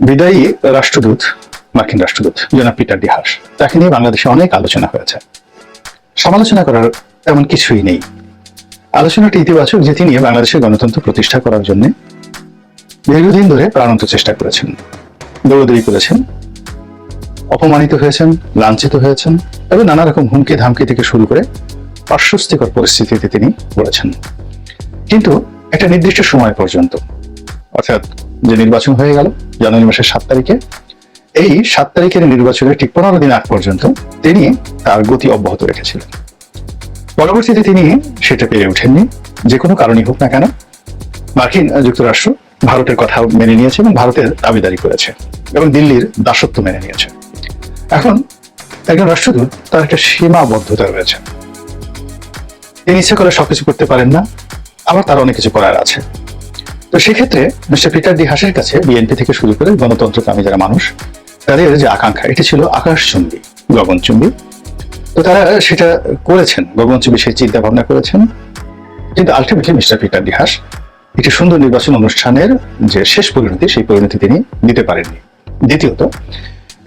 বিদায়ী রাষ্ট্রদূত, মার্কিন রাষ্ট্রদূত, জনাব পিটার ডিহাস তাকে নিয়ে বাংলাদেশে অনেক আলোচনা হয়েছে। সমালোচনা করার তেমন কিছুই নেই। আলোচনাটি ইতিবাচক যে তিনি বাংলাদেশের গণতন্ত্র প্রতিষ্ঠা করার জন্য দীর্ঘদিন ধরে প্রাণান্ত চেষ্টা করেছেন। দৌড়দৌড়ি করেছেন, অপমানিত হয়েছেন, লাঞ্ছিত হয়েছেন এবং নানা রকম হুমকি ধামকি থেকে শুরু করে অস্বস্তিকর পরিস্থিতিতে তিনি পড়েছেন। কিন্তু একটা নির্দিষ্ট সময় পর্যন্ত, অর্থাৎ যে নির্বাচন হয়ে গেল, জানুয়ারি মাসের সাত তারিখে, এই সাত তারিখের নির্বাচনের ঠিক পনেরো দিন আগ পর্যন্ত তিনি তার গতি অব্যাহত রেখেছিলেন। পরবর্তীতে তিনি সেটা পেরে ওঠেননি, যে কোনো কারণেই হোক না কেন। মার্কিন যুক্তরাষ্ট্র ভারতের কথা মেনে নিয়েছে এবং ভারতের দাবিদারি করেছে এবং দিল্লির দাসত্ব মেনে নিয়েছে। এখন একজন রাষ্ট্রদূত তার একটা সীমাবদ্ধতা রয়েছে। তিনি ইচ্ছে করে সবকিছু করতে পারেন না, আবার তার অনেক কিছু করার আছে। তো সেক্ষেত্রে মিস্টার পিটার ডি হাসের কাছে বিএনপি থেকে শুরু করে গণতন্ত্রকামী যারা মানুষ, তাদের যে আকাঙ্ক্ষা, এটি ছিল আকাশচুম্বী গগনচুম্বী তো তারা সেটা করেছেন গগনচুম্বী সেই চিন্তা ভাবনা করেছেন। কিন্তু ultimately mister Peter de Haas একটি সুন্দর নির্বাচন অনুষ্ঠানের যে শেষ পরিণতি, সেই পরিণতি তিনি নিতে পারেননি। দ্বিতীয়ত,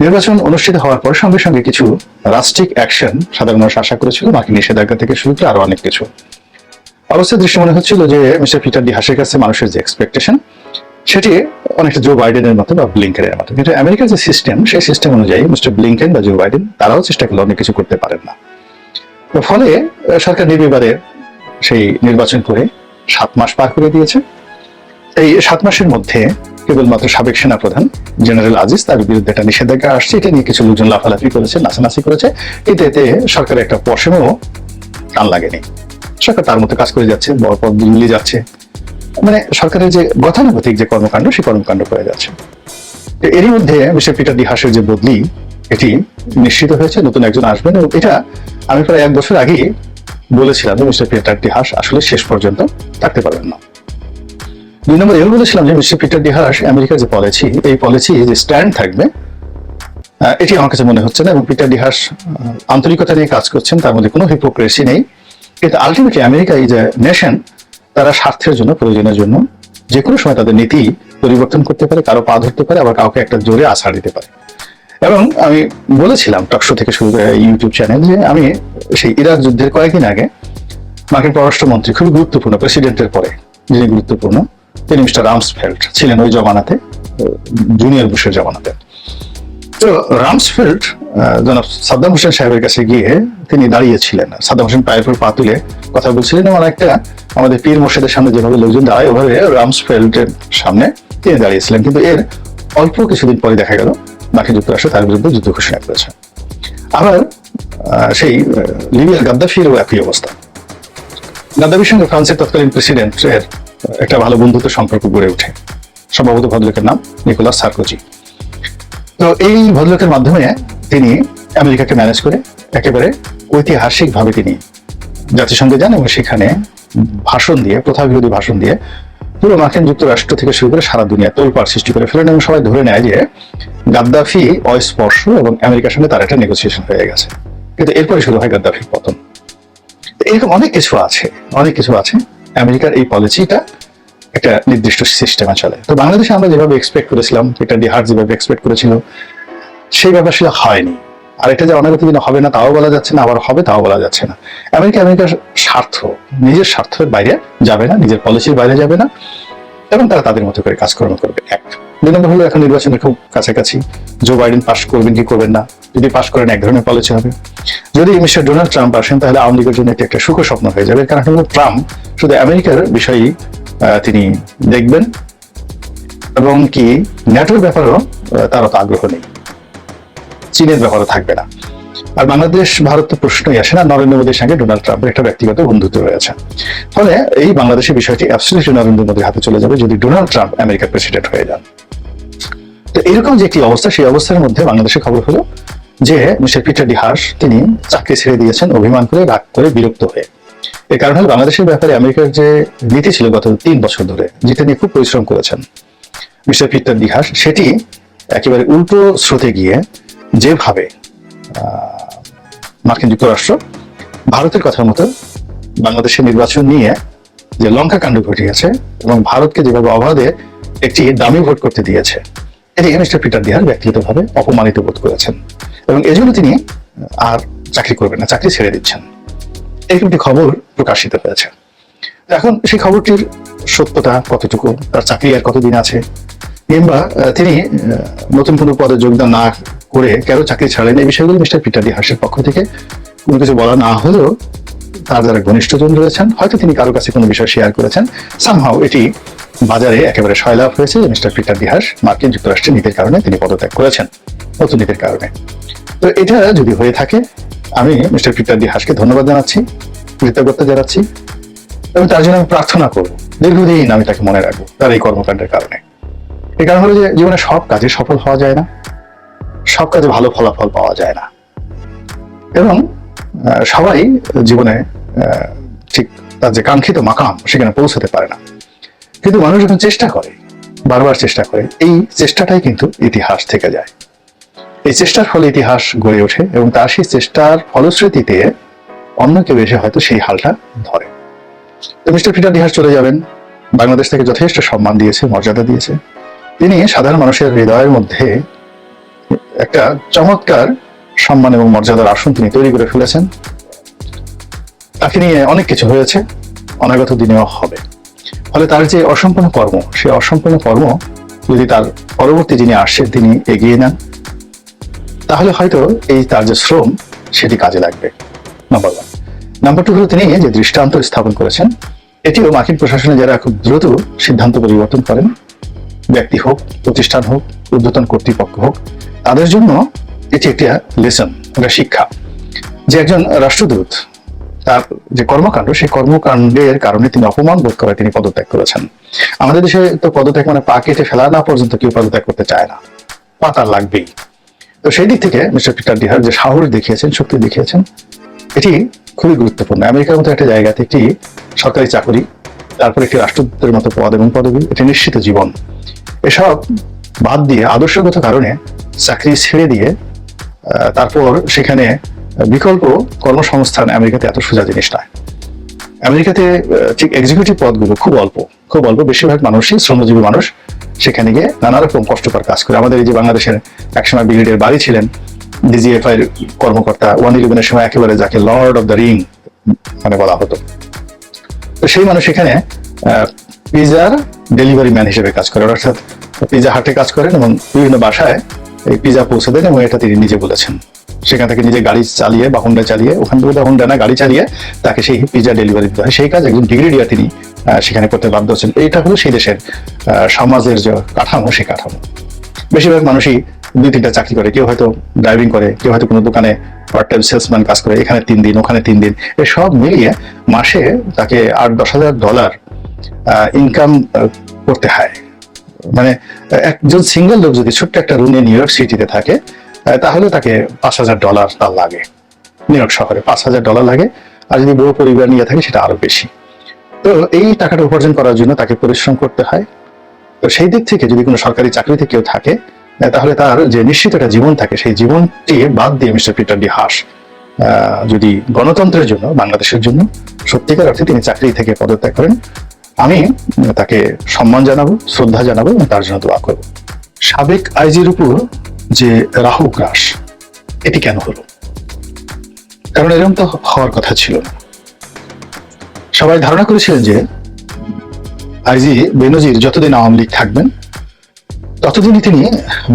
নির্বাচন অনুষ্ঠিত হওয়ার পর সঙ্গে সঙ্গে কিছু রাষ্ট্রিক অ্যাকশন সাধারণ মানুষ আশা করেছিল, বাকি নিষেধাজ্ঞা থেকে শুরু করে আরও অনেক কিছু। অবস্থার দৃষ্টি মনে হচ্ছিল যে মিস্টার পিটার ডি হাসের কাছে মানুষের যে এক্সপেকটেশন সেটি অনেকটা জো বাইডেনের মতো বা ব্লিঙ্কেনের মতো। কিন্তু আমেরিকার যে সিস্টেম সেই সিস্টেম অনুযায়ী মিস্টার ব্লিঙ্কেন বা জো বাইডেন তারাও চেষ্টা করলে অনেক কিছু করতে পারেন না। ফলে সরকার নির্বিবাদে সেই নির্বাচন করে সাত মাস পার করে দিয়েছে। এই সাত মাসের মধ্যে কেবলমাত্র সাবেক সেনাপ্রধান জেনারেল আজিজ তার বিরুদ্ধে একটা নিষেধাজ্ঞা আসছে। এটা নিয়ে কিছু লোকজন লাফালাফি করেছে, নাচানাচি করেছে। এতে এতে সরকারের একটা পশমেও টান লাগেনি। সরকার তার মতো কাজ করে যাচ্ছে, বড় পদ মিলিয়ে যাচ্ছে। মানে সরকারের যে গতানুগতিক যে কর্মকাণ্ড, সেই কর্মকাণ্ড করে যাচ্ছে। এরই মধ্যে মিস্টার পিটার ডিহাসের যে বদলি, এটি নিশ্চিত হয়েছে, নতুন একজন আসবেন এবং এটা আমি প্রায় এক বছর আগেই বলেছিলাম যে মিস্টার পিটার ডিহাস আসলে শেষ পর্যন্ত থাকতে পারবেন না। দুই নম্বর এও বলেছিলাম যে মিস্টার পিটার ডিহাস আমেরিকার যে পলিসি এই পলিসি যে স্ট্যান্ড থাকবে এটি আমার কাছে মনে হচ্ছে না এবং পিটার ডিহাস আন্তরিকতা নিয়ে কাজ করছেন, তার মধ্যে কোনো হিপোক্রেসি নেই। কিন্তু আলটিমেটলি আমেরিকা এই যে নেশন তারা স্বার্থের জন্য, প্রয়োজনের জন্য যে কোনো সময় তাদের নীতি পরিবর্তন করতে পারে, কারও পা ধরতে পারে, আবার কাউকে একটা জোরে আছাড় দিতে পারে। এবং আমি বলেছিলাম টকশো থেকে শুরু করে ইউটিউব চ্যানেল যে আমি সেই ইরাক যুদ্ধের কয়েকদিন আগে মার্কিন পররাষ্ট্রমন্ত্রী, খুবই গুরুত্বপূর্ণ, প্রেসিডেন্টের পরে, যিনি গুরুত্বপূর্ণ, তিনি মিস্টার রামসফেল্ড ছিলেন ওই জমানাতে জুনিয়র বুশের জমানাতে। তো রামসফেল্ড জনাব সাদ্দাম হোসেন সাহেবের কাছে গিয়ে তিনি দাঁড়িয়েছিলেন। সাদ্দাম হোসেন পায়ের পা তুলে কথা বলছিলেন এবং একটা আমাদের পীর মোর্শেদের সামনে যেভাবে লোকজন দাঁড়ায়, ওভাবে রামসফেল্ডের সামনে তিনি দাঁড়িয়েছিলেন। কিন্তু এর অল্প কিছুদিন পরে দেখা গেল যুক্তরাষ্ট্র তার বিরুদ্ধে যুদ্ধ ঘোষণা করেছে। আবার সেই লিবিয়ার গাদ্দাফিরও একই অবস্থা। গাদ্দাফির সঙ্গে ফ্রান্সের তৎকালীন প্রেসিডেন্টের একটা ভালো বন্ধুত্ব সম্পর্ক গড়ে ওঠে। সম্ভবত ভদ্রলোকের নাম নিকোলাস সার্কোজি। তো এই ভদ্রলোকের মাধ্যমে তিনি আমেরিকাকে ম্যানেজ করে একেবারে ঐতিহাসিকভাবে তিনি জাতিসংঘে যান এবং সেখানে ভাষণ দিয়ে প্রথা বিরোধী ভাষণ দিয়ে পুরো মার্কিন যুক্তরাষ্ট্র থেকে শুরু করে সারা দুনিয়া তোলপাড় সৃষ্টি করে ফেলেন এবং সবাই ধরে নেয় যে গাদ্দাফি অস্পর্শ এবং আমেরিকার সঙ্গে তার একটা নেগোসিয়েশন হয়ে গেছে। কিন্তু এরপরে শুরু হয় গাদ্দাফির পতন। এরকম অনেক কিছু আছে, অনেক কিছু আছে। আমেরিকার এই পলিসিটা একটা নির্দিষ্ট সিস্টেমে চলে। তো বাংলাদেশে আমরা যেভাবে এক্সপেক্ট করেছিলাম, এটা ডিহার যেভাবে এক্সপেক্ট করেছিল, সেই ব্যাপার সেটা হয়নি। আর এটা যে অনাগত দিনে হবে না, তাও বলা যাচ্ছে না, আবার হবে, তাও বলা যাচ্ছে না। আমেরিকা আমেরিকার স্বার্থ, নিজের স্বার্থের বাইরে যাবে না, নিজের পলিসির বাইরে যাবে না, এবং তারা তাদের মতো করে কাজকর্ম করবে। এক। দুই নম্বর হলো এখন নির্বাচনের খুব কাছাকাছি। জো বাইডেন পাশ করবেন কি করবেন না? যদি পাশ করেন, এক ধরনের পলিসি হবে। যদি মিস্টার ডোনাল্ড ট্রাম্প আসেন, তাহলে আওয়ামী লীগের জন্য এটি একটা সুখ স্বপ্ন হয়ে যাবে। কারণ ট্রাম্প শুধু আমেরিকার বিষয়ই তিনি দেখবেন এবং কি ন্যাটোর ব্যাপারেও তার অত আগ্রহ নেই। চীনের ব্যাপারও থাকবে না। আর বাংলাদেশ, ভারত তো প্রশ্নই আসে না, নরেন্দ্র মোদীর সঙ্গে ডোনাল্ড ট্রাম্পের একটা ব্যক্তিগত বন্ধুত্ব রয়েছে। ফলে এই বাংলাদেশের বিষয়টি অ্যাবসলিউটলি নরেন্দ্র মোদীর হাতে চলে যাবে যদি ডোনাল্ড ট্রাম্প আমেরিকার প্রেসিডেন্ট হয়ে যান। তো এরকম যে একটি অবস্থা, সেই অবস্থার মধ্যে বাংলাদেশের খবর হলো যে মিস্টার পিটার ডিহাস তিনি চাকরি ছেড়ে দিয়েছেন অভিমান করে, রাগ করে, বিরক্ত হয়ে। এর কারণ হলো বাংলাদেশের ব্যাপারে আমেরিকার যে নীতি ছিল গত তিন বছর ধরে, যেটা নিয়ে খুব পরিশ্রম করেছেন মিস্টার পিটার ডিহাস সেটি একেবারে উল্টো স্রোতে গিয়ে যেভাবে মার্কিন যুক্তরাষ্ট্র ভারতের কথার মতো বাংলাদেশের নির্বাচন নিয়ে যে লঙ্কা কাণ্ড ঘটিয়েছে এবং ভারতকে যেভাবে অবাধে একটি দামি ভোট করতে দিয়েছে, এটি মিস্টার পিটার দিহার ব্যক্তিগতভাবে অপমানিত বোধ করেছেন এবং এজন্য তিনি আর চাকরি করবেন না, চাকরি ছেড়ে দিচ্ছেন। এরকম একটি খবর প্রকাশিত হয়েছে। এখন সেই খবরটির সত্যতা কতটুকু, তার চাকরি আর কতদিন আছে, কিংবা তিনি নতুন কোনো পদে যোগদান না করে কেন চাকরি ছাড়লেন এই বিষয়গুলো মিস্টার পিটার হাসের পক্ষ থেকে কোনো কিছু বলা না হলেও তার যারা ঘনিষ্ঠজন রয়েছেন, হয়তো তিনি কারও কাছে কোনো বিষয় শেয়ার করেছেন। সামহাও এটি বাজারে একেবারে সয়লাভ হয়েছে যে মিস্টার পিটার দিহাস মার্কিন যুক্তরাষ্ট্রের নীতির কারণে তিনি পদত্যাগ করেছেন, নতুন নীতির কারণে। তো এটা যদি হয়ে থাকে আমি মিস্টার পিটার দিহাসকে ধন্যবাদ জানাচ্ছি, কৃতজ্ঞতা জানাচ্ছি এবং তার জন্য আমি প্রার্থনা করব, দীর্ঘদিন আমি তাকে মনে রাখব তার এই কর্মকাণ্ডের কারণে। এই কারণ হলো যে জীবনে সব কাজে সফল হওয়া যায় না, সব কাজে ভালো ফলাফল পাওয়া যায় না। এবং সবাই জীবনে ঠিক তার যে কাঙ্ক্ষিত মাকাম সেখানে পৌঁছাতে পারে না। কিন্তু মানুষ যখন চেষ্টা করে, বারবার চেষ্টা করে, এই চেষ্টাটাই কিন্তু ইতিহাস থেকে যায়। এই চেষ্টার ফলে ইতিহাস গড়ে ওঠে এবং তার সেই চেষ্টার ফলশ্রুতিতে অন্য কেউ এসে হয়তো সেই হালটা ধরে। তো মিস্টার পিটার ডিহাস চলে যাবেন। বাংলাদেশ থেকে যথেষ্ট সম্মান দিয়েছে, মর্যাদা দিয়েছে। তিনি সাধারণ মানুষের হৃদয়ের মধ্যে একটা চমৎকার সম্মান এবং মর্যাদার আসন তিনি তৈরি করে ফেলেছেন। তাকে নিয়ে অনেক কিছু হয়েছে, অনাগত দিনেও হবে। ফলে তার যে অসম্পূর্ণ কর্ম, সে অসম্পূর্ণ কর্ম যদি তার পরবর্তী যিনি আসছেন তিনি এগিয়ে নেন। তাহলে হয়তো এই তার যে শ্রম, সেটি কাজে লাগবে। নাম্বার ওয়ান নাম্বার টু হলো তিনি যে দৃষ্টান্ত স্থাপন করেছেন, এটিও মার্কিন প্রশাসনে যারা খুব দ্রুত সিদ্ধান্ত পরিবর্তন করেন, ব্যক্তি হোক, প্রতিষ্ঠান হোক ঊর্ধ্বতন কর্তৃপক্ষ হোক, তাদের জন্য এটি একটি লেসন একটা শিক্ষা। যে একজন রাষ্ট্রদূত, তার যে কর্মকাণ্ড, সেই কর্মকাণ্ডের কারণে তিনি অপমান বোধ করে তিনি পদত্যাগ করেছেন। আমাদের দেশে তো পদত্যাগ মানে পা কেটে ফেলা না পর্যন্ত কেউ পদত্যাগ করতে চায় না। পা তার লাগবেই। তো সেই দিক থেকে মিস্টার পিটার ডিহার যে সাহস দেখিয়েছেন, শক্তি দেখিয়েছেন, এটি খুবই গুরুত্বপূর্ণ। আমেরিকার মতো একটা জায়গাতে একটি সরকারি চাকরি, তারপর একটি রাষ্ট্রদূতের মতো পদ এবং পদবি, এটি নিশ্চিত জীবন। এসব বাদ দিয়ে আদর্শগত কারণে চাকরি ছেড়ে দিয়ে তারপর সেখানে বিকল্প কর্মসংস্থান আমেরিকাতে এত সোজা জিনিস নয়। আমেরিকাতে ঠিক এক্সিকিউটিভ পদগুলো খুব অল্প খুব অল্প। বেশিরভাগ মানুষই শ্রমজীবী মানুষ। সেখানে গিয়ে নানা রকম কষ্টকর কাজ করে। আমাদের এই যে বাংলাদেশের একসময় ব্রিগেডিয়ার বাড়ি ছিলেন ডিজিএফআই এর কর্মকর্তা ওয়ান ইলেভেনের সময় একেবারে যাকে লর্ড অফ দ্য রিং মানে বলা হতো। তো সেই মানুষ এখানে পিজার ডেলিভারি ম্যান হিসেবে কাজ করেন অর্থাৎ পিজা হাটে কাজ করেন এবং বিভিন্ন বাসায় এই পিজা পৌঁছে দেন এবং এটা তিনি নিজে বলেছেন। সেখান থেকে নিজে গাড়ি চালিয়ে বা হুন্ডা চালিয়ে, ওখান থেকে হুন্ডা না গাড়ি চালিয়ে, তাকে সেই পিজা ডেলিভারি দিতে হয়। সেই কাজ একজন ডিগ্রিডিয়া তিনি সেখানে করতে বাধ্য হচ্ছেন। এইটা হলো সেই দেশের সমাজের যে কাঠামো, সেই কাঠামো। বেশিরভাগ মানুষই দুই তিনটা চাকরি করে। কেউ হয়তো ড্রাইভিং করে, কেউ হয়তো কোনো দোকানে পার্ট টাইম সেলসম্যান কাজ করে, এখানে তিন দিন, ওখানে তিন দিন। এই সব মিলিয়ে মাসে তাকে আট দশ হাজার ডলার ইনকাম করতে হয়। মানে একজন সিঙ্গেল লোক যদি ছোট্ট একটা রুমে নিউ ইয়র্ক সিটিতে থাকে তাহলে তাকে পাঁচ হাজার ডলার তার লাগে। নিউ ইয়র্ক শহরে পাঁচ হাজার ডলার লাগে। আর যদি বড় পরিবার নিয়ে থাকে, সেটা আরও বেশি। তো এই টাকাটা উপার্জন করার জন্য তাকে পরিশ্রম করতে হয়। তো সেই দিক থেকে যদি কোনো সরকারি চাকরিতে কেউ থাকে তাহলে তার যে নিশ্চিত একটা জীবন থাকে, সেই জীবনটি বাদ দিয়ে মিস্টার পিটার ডি হাস যদি গণতন্ত্রের জন্য, বাংলাদেশের জন্য সত্যিকার অর্থে তিনি চাকরি থেকে পদত্যাগ করেন, আমি তাকে সম্মান জানাব, শ্রদ্ধা জানাব এবং তার জন্য দোয়া করব। সাবেক আইজির উপর যে রাহু গ্রাস, এটি কেন হলো? কারণ এরকম তো হওয়ার কথা ছিল সবাই ধারণা করেছিলেন যে আইজি বেনজির যতদিন আওয়ামী লীগ থাকবেন, ততদিনই তিনি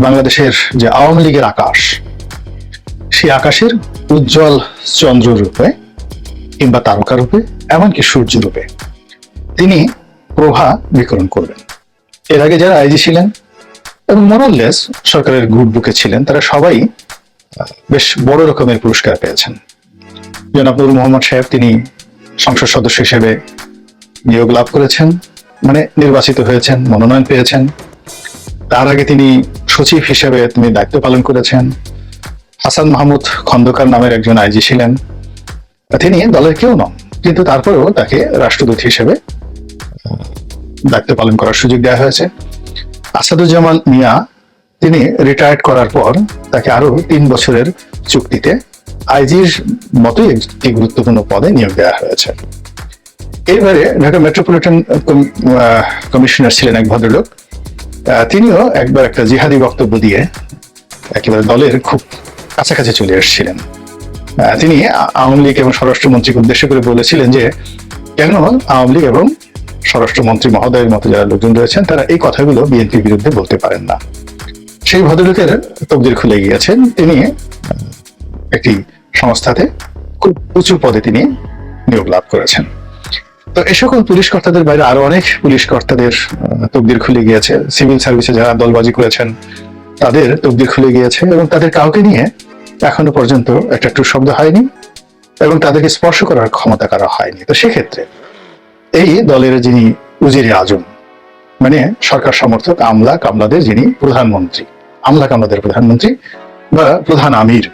বাংলাদেশের যে আওয়ামী লীগের আকাশ, সেই আকাশের উজ্জ্বল চন্দ্র রূপে কিংবা তারকা রূপে, এমনকি সূর্য রূপে তিনি প্রভা বিকরণ করবেন। এর আগে যারা আইজি ছিলেন এবং মোরাললেস সরকারের গুড বুকে ছিলেন, তারা সবাই বেশ বড় রকমের পুরস্কার পেয়েছেন। জনাব মোহাম্মদ সাহেব, তিনি সংসদ সদস্য হিসেবে নিয়োগ লাভ করেছেন মানে নির্বাচিত হয়েছেন, মনোনয়ন পেয়েছেন। তার আগে তিনি সচিব হিসেবে তিনি দায়িত্ব পালন করেছেন। হাসান মাহমুদ খন্দকার নামের একজন আইজি ছিলেন। তিনি দলের কেউ নন, কিন্তু তারপরেও তাকে রাষ্ট্রদূত হিসেবে দায়িত্ব পালন করার সুযোগ দেওয়া হয়েছে। আসাদুজ্জামান মিয়া, তিনি রিটায়ার্ড করার পর তাকে আরও তিন বছরের চুক্তিতে আইজির মতোই একটি গুরুত্বপূর্ণ পদে নিয়োগ দেওয়া হয়েছে। এবারে ঢাকা মেট্রোপলিটন কমিশনার ছিলেন এক ভদ্রলোক। তিনিও একবার একটা জিহাদি বক্তব্য দিয়ে একেবারে দলের খুব কাছাকাছি চলে এসেছিলেন। তিনি আওয়ামী লীগ এবং স্বরাষ্ট্রমন্ত্রীকে উদ্দেশ্য করে বলেছিলেন যে, কেন আওয়ামী লীগ এবং স্বরাষ্ট্রমন্ত্রী মহোদয়ের মতো যারা লোকজন রয়েছেন, তারা এই কথাগুলো বিএনপির বিরুদ্ধে বলতে পারেন না। সেই ভদ্রলোকের তকদির খুলে গিয়েছেন। তিনি একটি সংস্থাতে খুব উঁচু পদে তিনি নিয়োগ লাভ করেছেন। তো এ সকল পুলিশ কর্তাদের বাইরে আরও অনেক পুলিশ কর্তাদের তকদির খুলে গিয়েছে। সিভিল সার্ভিসে যারা দলবাজি করেছেন, তাদের তকদির খুলে গিয়েছে এবং তাদের কাউকে নিয়ে এখনও পর্যন্ত একটা টু শব্দ হয়নি এবং তাদেরকে স্পর্শ করার ক্ষমতা করা হয়নি। তো সেক্ষেত্রে এই দলের যিনি উজিরে আজম মানে সরকার সমর্থক আমলা কামলাদের যিনি প্রধানমন্ত্রী, আমলা কামলাদের প্রধানমন্ত্রী বা প্রধান আমির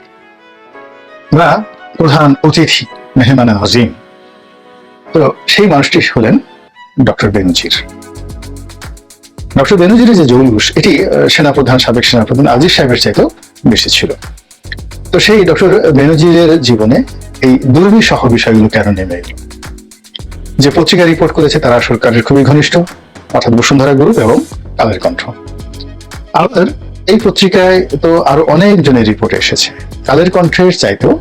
বা প্রধান অতিথি মেহমান নজিম। তো সেই মানুষটি হলেন ডক্টর বেনজির। ডক্টর বেনজিরের যে জৌলুস, এটি সেনাপ্রধান, সাবেক সেনাপ্রধান আজিজ সাহেবের চাইতেও বেশি ছিল। তো সেই ডক্টর বেনজিরের জীবনে এই দুর্বিসহ বিষয়গুলো কেন নেমে এলো? যে পত্রিকা রিপোর্ট করেছে তারা সরকারের খুবই ঘনিষ্ঠ, অর্থাৎ বসুন্ধরা গ্রুপ এবং কালের কণ্ঠ। আবার এই পত্রিকায় তো আরও অনেক জনের রিপোর্ট এসেছে। কালের কণ্ঠের চাইতেও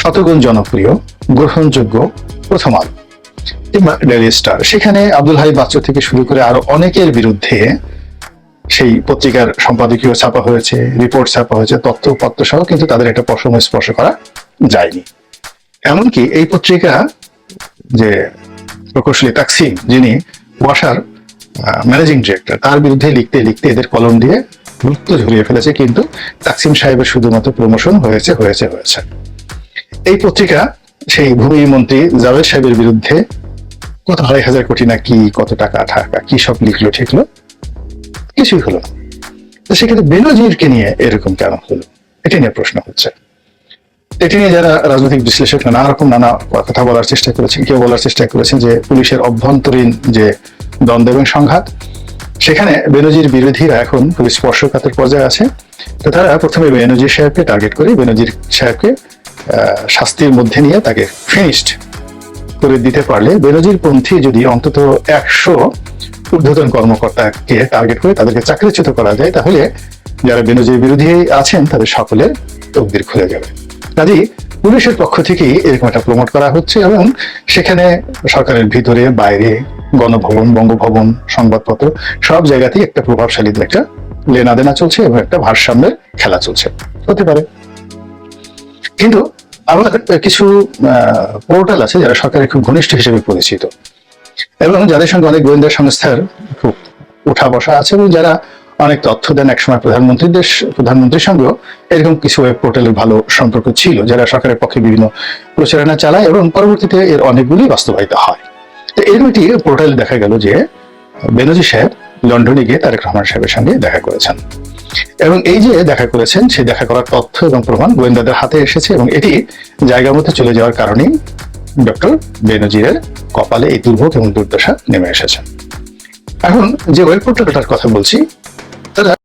শতগুণ জনপ্রিয়, গ্রহণযোগ্য প্রথম আলো, কিংবা ডেইলি স্টার সেখানে আব্দুল হাই বাচ্চু থেকে শুরু করে আরও অনেকের বিরুদ্ধে সেই পত্রিকার সম্পাদকীয় ছাপা হয়েছে রিপোর্ট ছাপা হয়েছে তথ্য পত্র সহ, কিন্তু তাদের একটা পশম স্পর্শ করা যায়নি। এমনকি এই পত্রিকা যে প্রকৌশলী তাকসিম যিনি ওয়াসার ম্যানেজিং ডিরেক্টর তার বিরুদ্ধে লিখতে লিখতে এদের কলম দিয়ে গুরুত্ব ঝরিয়ে ফেলেছে, কিন্তু তাকসিম সাহেবের শুধুমাত্র প্রমোশন হয়েছে হয়েছে হয়েছে। এই পত্রিকা সেই ভূমি মন্ত্রী জাভেদ সাহেবের বিরুদ্ধে কত আড়াই হাজার কোটি না কি কত টাকা টাকা কি সব লিখলো, ঠিকলো? কিছুই হলো না। সেক্ষেত্রে বেনজিরকে নিয়ে এরকম কেন হলো? এটা নিয়ে প্রশ্ন হচ্ছে। এটি নিয়ে যারা রাজনৈতিক বিশ্লেষক নানা রকম নানা কথা বলার চেষ্টা করেছেন, কেউ বলার চেষ্টা করেছেন যে পুলিশের অভ্যন্তরীণ যে দ্বন্দ্ব এবং সংঘাত, সেখানে বেনজির বিরোধীরা এখন খুবই স্পর্শকাতর পর্যায়ে আছে। তো তারা প্রথমে বেনজির সাহেবকে টার্গেট করে, বেনজির সাহেবকে শাস্তির মধ্যে নিয়ে তাকে ফিনিশড করে দিতে পারলে বেনজির পন্থী যদি অন্তত একশো ঊর্ধ্বতন কর্মকর্তাকে টার্গেট করে তাদেরকে চাকরিচ্যুত করা যায়, তাহলে যারা বেনজির বিরোধী আছেন তাদের সকলের তকদির খুলে যাবে। কাজেই পুলিশের পক্ষ থেকেই এরকম একটা প্রমোট করা হচ্ছে এবং সেখানে সরকারের ভিতরে, বাইরে, গণভবন, বঙ্গভবন, সংবাদপত্র, সব জায়গাতেই একটা প্রভাবশালীদের একটা লেনা দেনা চলছে এবং একটা ভারসাম্যের খেলা চলছে। হতে পারে। কিন্তু আবার কিছু পোর্টাল আছে যারা সরকারের খুব ঘনিষ্ঠ হিসেবে পরিচিত। এবং যাদের সঙ্গে অনেক গোয়েন্দা সংস্থার খুব উঠা বসা আছে এবং যারা অনেক তথ্য দেন একসময় প্রধানমন্ত্রীর দেশ প্রধানমন্ত্রীর সঙ্গেও। এরকম কিছু ওয়েব পোর্টালের ভালো সম্পর্ক ছিল, যারা সরকারের পক্ষে বিভিন্ন প্রচারণা চালায় এবং পরবর্তীতে এর অনেকগুলি বাস্তবায়িত হয়। তো এরকম একটি পোর্টালে দেখা গেল যে, বেনজি সাহেব লন্ডনে গিয়ে তারেক রহমান সাহেবের সঙ্গে দেখা করেছেন। এবং এই যে দেখা করেছেন, সেই দেখা করার তথ্য এবং প্রমাণ গোয়েন্দাদের হাতে এসেছে এবং এটি জায়গা মতো চলে যাওয়ার কারণেই ডক্টর বেনজিরের কপালে এই দুর্ভোগ এবং দুর্দশা নেমে এসেছে। এখন যে ওয়েব পোর্টালটার কথা বলছি তারা